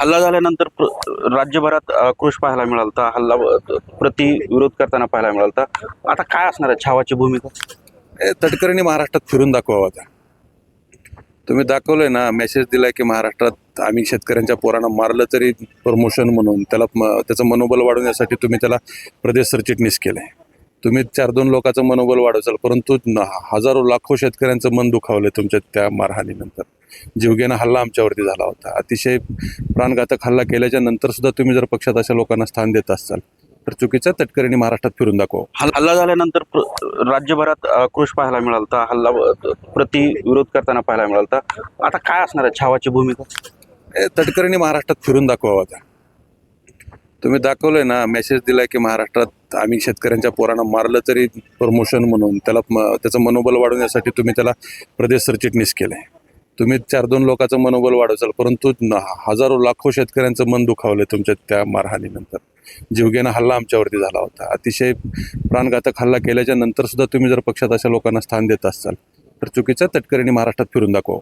हल्ला झाल्यानंतर प्र- राज्यभरात आक्रोश पाहायला मिळाला होता हल्ला प्रति विरोध करताना पाहायला मिळाला होता आता काय असणार आहे छावाची भूमिका ए, महाराष्ट्रात फिरून दाखवावं होता तुम्ही दाखवलंय ना मेसेज दिलाय की महाराष्ट्रात आम्ही शेतकऱ्यांच्या पोरांना मारलं तरी प्रमोशन म्हणून त्याला म- त्याचं मनोबल वाढवण्यासाठी तुम्ही त्याला प्रदेश सरचिटणीस केलंय. तुम्ही चार दोन लोकांचं मनोबल वाढवचाल परंतु हजारो लाखो शेतकऱ्यांचं मन दुखावलंय तुमच्या त्या मारहाणीनंतर. जीवघेणा हल्ला आमच्यावरती झाला होता. अतिशय प्राणघातक हल्ला केल्याच्यानंतर सुद्धा तुम्ही जर पक्षात अशा लोकांना स्थान देत असाल तर चुकीचं तटकरेंनी महाराष्ट्रात फिरून दाखवा. हल- हल्ला झाल्यानंतर राज्यभरात आक्रोश पाहायला मिळाला होता. हल्ला प्रति विरोध करताना पाहायला मिळाला होता. आता काय असणार आहे छावाची भूमिका तटकरेंनी महाराष्ट्रात फिरून दाखवावं आता. तुम्ही दाखवलंय ना मेसेज दिलाय की महाराष्ट्रात आम्ही शेतकऱ्यांच्या पोरांना मारलं तरी प्रमोशन म्हणून त्याला त्याचं मनोबल वाढवण्यासाठी तुम्ही त्याला प्रदेश सरचिटणीस केलंय. तुम्ही चार दोन लोकांचं मनोबल वाढवचाल परंतु हजारो लाखो शेतकऱ्यांचं मन दुखावलंय तुमच्या त्या मारहाणीनंतर. जीवघेणा हल्ला आमच्यावरती झाला होता. अतिशय प्राणघातक हल्ला केल्याच्यानंतर सुद्धा तुम्ही जर पक्षात अशा लोकांना स्थान देत असाल तर चुकीचं तटकरीने महाराष्ट्रात फिरून दाखवा.